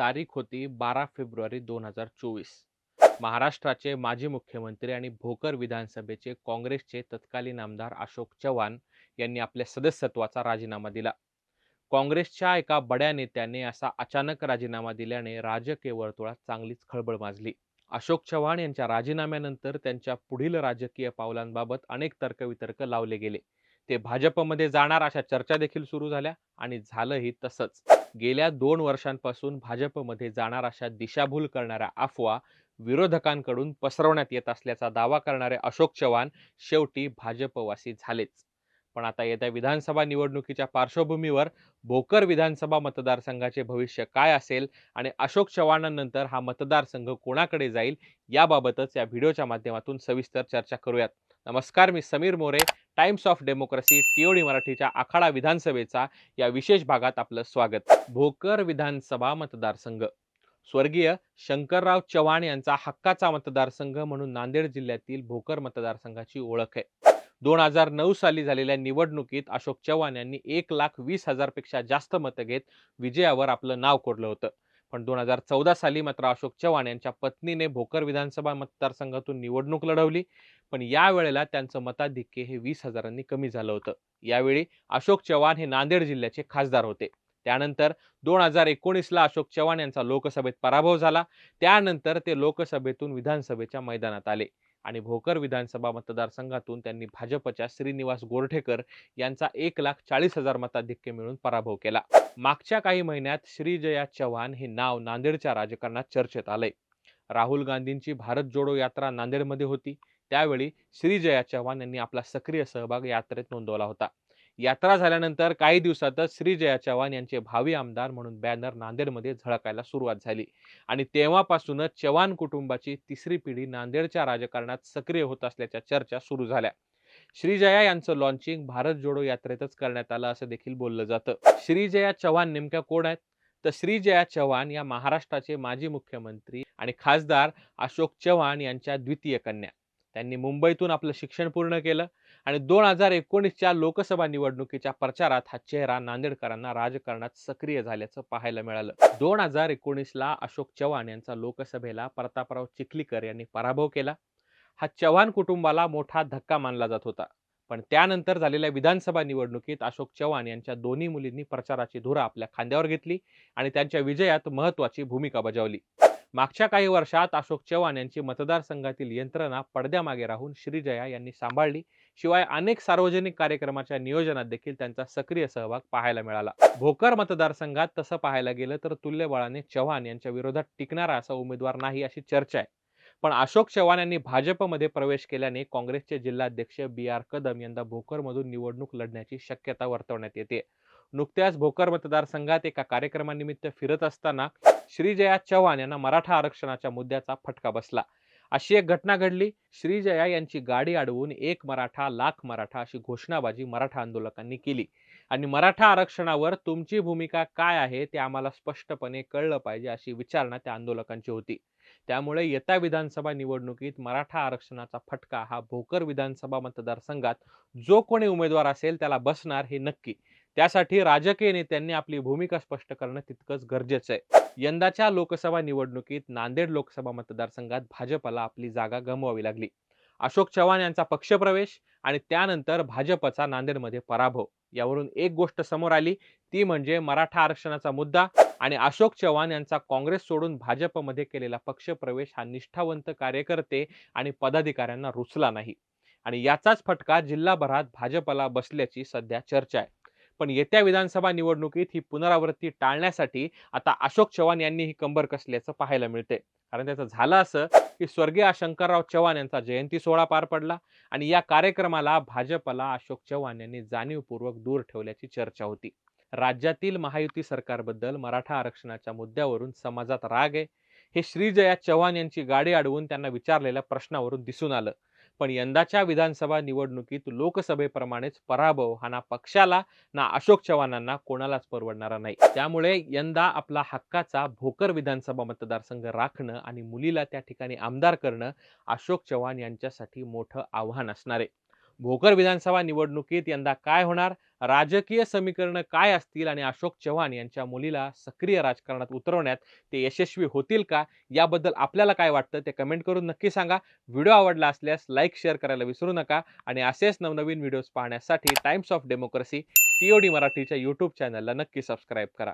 तारीख होती बारा फेब्रुवारी दोन हजार चोवीस. महाराष्ट्राचे माजी मुख्यमंत्री आणि भोकर विधानसभेचे काँग्रेसचे तत्कालीन आमदार अशोक चव्हाण यांनी आपल्या सदस्यत्वाचा राजीनामा दिला. काँग्रेसच्या एका बड्या नेत्याने असा अचानक राजीनामा दिल्याने राजकीय वर्तुळात चांगलीच खळबळ माजली. अशोक चव्हाण यांच्या राजीनाम्यानंतर त्यांच्या पुढील राजकीय पावलांबाबत अनेक तर्कवितर्क लावले गेले. ते भाजपमध्ये जाणार अशा चर्चा देखील सुरू झाल्या आणि झालंही तसंच. गेल्या दोन वर्षांपासून भाजपमध्ये जाणार अशा दिशाभूल करणाऱ्या अफवा विरोधकांकडून पसरवण्यात येत असल्याचा दावा करणारे अशोक चव्हाण शेवटी भाजपवासी झालेच. पण आता येत्या विधानसभा निवडणुकीच्या पार्श्वभूमीवर भोकर विधानसभा मतदारसंघाचे भविष्य काय असेल आणि अशोक चव्हाणांनंतर हा मतदारसंघ कोणाकडे जाईल याबाबतच या व्हिडिओच्या माध्यमातून सविस्तर चर्चा करूयात. नमस्कार मी Sameer More Times of Democracy TOD मराठीच्या आखाडा विधानसभेचा या विशेष भागात आपलं स्वागत. भोकर विधानसभा मतदारसंघ. स्वर्गीय शंकरराव चव्हाण यांचा हक्काचा मतदारसंघ म्हणून नांदेड जिल्ह्यातील भोकर मतदारसंघाची ओळख आहे. दोन हजार नऊ साली झालेल्या निवडणुकीत अशोक चव्हाण यांनी एक लाख वीस हजारपेक्षा जास्त मतं घेत विजयावर आपलं नाव कोरलं होतं. पण दोन हजार चौदा साली मात्र अशोक चव्हाण यांच्या पत्नीने भोकर विधानसभा मतदारसंघातून निवडणूक लढवली. पण यावेळेला त्यांचं मताधिक्य हे वीस हजारांनी कमी झालं होतं. यावेळी अशोक चव्हाण हे नांदेड जिल्ह्याचे खासदार होते. त्यानंतर दोन हजार एकोणीसला अशोक चव्हाण यांचा लोकसभेत पराभव झाला. त्यानंतर ते लोकसभेतून विधानसभेच्या मैदानात आले. आणि भोकर विधानसभा मतदारसंघातून त्यांनी भाजपच्या श्रीनिवास गोरठेकर यांचा एक लाख चाळीस हजार मताधिक्य मिळून पराभव केला. मागच्या काही महिन्यात श्रीजया चव्हाण हे नाव नांदेडच्या राजकारणात चर्चेत आलंय राहुल गांधींची भारत जोडो यात्रा नांदेडमध्ये होती. त्यावेळी श्रीजया चव्हाण यांनी आपला सक्रिय सहभाग यात्रेत नोंदवला होता. यात्रा झाल्यानंतर काही दिवसातच श्रीजया चव्हाण यांचे भावी आमदार म्हणून बॅनर नांदेडमध्ये झळकायला सुरुवात झाली. आणि तेव्हापासूनच चव्हाण कुटुंबाची तिसरी पिढी नांदेडच्या राजकारणात सक्रिय होत असल्याच्या चर्चा सुरू झाल्या. श्रीजया यांचं लॉन्चिंग भारत जोडो यात्रेतच करण्यात आलं असं देखील बोललं जातं. श्रीजया चव्हाण नेमक्या कोण आहेत? तर श्रीजया चव्हाण या महाराष्ट्राचे माजी मुख्यमंत्री आणि खासदार अशोक चव्हाण यांच्या द्वितीय कन्या. त्यांनी मुंबईतून आपलं शिक्षण पूर्ण केलं आणि दोन हजार एकोणीसच्या लोकसभा निवडणुकीच्या प्रचारात हा चेहरा नांदेडकरांना राजकारणात सक्रिय झाल्याचं पाहायला मिळालं. दोन हजार एकोणीसला अशोक चव्हाण यांचा लोकसभेला प्रतापराव चिखलीकर यांनी पराभव केला. हा चव्हाण कुटुंबाला मोठा धक्का मानला जात होता. पण त्यानंतर झालेल्या विधानसभा निवडणुकीत अशोक चव्हाण यांच्या दोन्ही मुलींनी प्रचाराची धुरा आपल्या खांद्यावर घेतली आणि त्यांच्या विजयात महत्वाची भूमिका बजावली. मागच्या काही वर्षात अशोक चव्हाण यांची मतदारसंघातील यंत्रणा पडद्यामागे राहून श्रीजया यांनी सांभाळली. शिवाय अनेक सार्वजनिक कार्यक्रमाच्या नियोजनात देखील त्यांचा सक्रिय सहभाग पाहायला मिळाला. भोकर मतदारसंघात तसं पाहायला गेलं तर तुल्यबळाने चव्हाण यांच्या विरोधात टिकणारा असा उमेदवार नाही अशी चर्चा आहे. पण अशोक चव्हाण यांनी भाजपमध्ये प्रवेश केल्याने काँग्रेसचे जिल्हाध्यक्ष बी आर कदम यंदा भोकरमधून निवडणूक लढण्याची शक्यता वर्तवण्यात येते. नुकत्याच भोकर मतदारसंघात एका कार्यक्रमानिमित्त फिरत असताना श्रीजया चव्हाण यांना मराठा आरक्षणाच्या मुद्द्याचा फटका बसला. अशी एक घटना घडली. श्रीजया यांची गाडी अडवून एक मराठा लाख मराठा अशी घोषणाबाजी मराठा आंदोलकांनी केली. आणि मराठा आरक्षणावर तुमची भूमिका काय आहे ते आम्हाला स्पष्टपणे कळलं पाहिजे अशी विचारणा त्या आंदोलकांची होती. त्यामुळे येत्या विधानसभा निवडणुकीत मराठा आरक्षणाचा फटका हा भोकर विधानसभा मतदारसंघात जो कोणी उमेदवार असेल त्याला बसणार हे नक्की. त्यासाठी राजकीय नेत्यांनी आपली भूमिका स्पष्ट करणं तितकंच गरजेचं आहे. यंदाच्या लोकसभा निवडणुकीत नांदेड लोकसभा मतदारसंघात भाजपला आपली जागा गमवावी लागली. अशोक चव्हाण यांचा पक्षप्रवेश आणि त्यानंतर भाजपचा नांदेडमध्ये पराभव. यावरून एक गोष्ट समोर आली ती म्हणजे मराठा आरक्षणाचा मुद्दा आणि अशोक चव्हाण यांचा काँग्रेस सोडून भाजपमध्ये केलेला पक्षप्रवेश हा निष्ठावंत कार्यकर्ते आणि पदाधिकाऱ्यांना रुचला नाही. आणि याचाच फटका जिल्हाभरात भाजपला बसल्याची सध्या चर्चा आहे. पण येत्या विधानसभा निवडणुकीत ही पुनरावृत्ती टाळण्यासाठी आता अशोक चव्हाण यांनी ही कंबर कसल्याचं पाहायला मिळते कारण त्याचं झालं असं की स्वर्गीय शंकरराव चव्हाण यांचा जयंती सोहळा पार पडला आणि या कार्यक्रमाला भाजपला अशोक चव्हाण यांनी जाणीवपूर्वक दूर ठेवल्याची चर्चा होती. राज्यातील महायुती सरकारबद्दल मराठा आरक्षणाच्या मुद्द्यावरून समाजात राग आहे. हे श्रीजया चव्हाण यांची गाडी अडवून त्यांना विचारलेल्या प्रश्नावरून दिसून आलं. पण यंदाच्या विधानसभा निवडणुकीत लोकसभेप्रमाणेच पराभव हा ना पक्षाला ना अशोक चव्हाणांना कोणालाच परवडणारा नाही. त्यामुळे यंदा आपला हक्काचा भोकर विधानसभा मतदारसंघ राखणं आणि मुलीला त्या ठिकाणी आमदार करणं अशोक चव्हाण यांच्यासाठी मोठं आव्हान असणार आहे. भोकर विधानसभा निवडणुकीत यंदा काय होणार? राजकीय समीकरणं काय असतील? आणि अशोक चव्हाण यांच्या मुलीला सक्रिय राजकारणात उतरवण्यात ते यशस्वी होतील का? याबद्दल आपल्याला काय वाटतं? ते कमेंट करून नक्की सांगा. व्हिडिओ आवडला असल्यास लाईक शेअर करायला विसरू नका. आणि असेच नवनवीन व्हिडिओज पाहण्यासाठी टाइम्स ऑफ डेमोक्रेसी टीओडी मराठीच्या यूट्यूब चॅनलला नक्की सबस्क्राईब करा.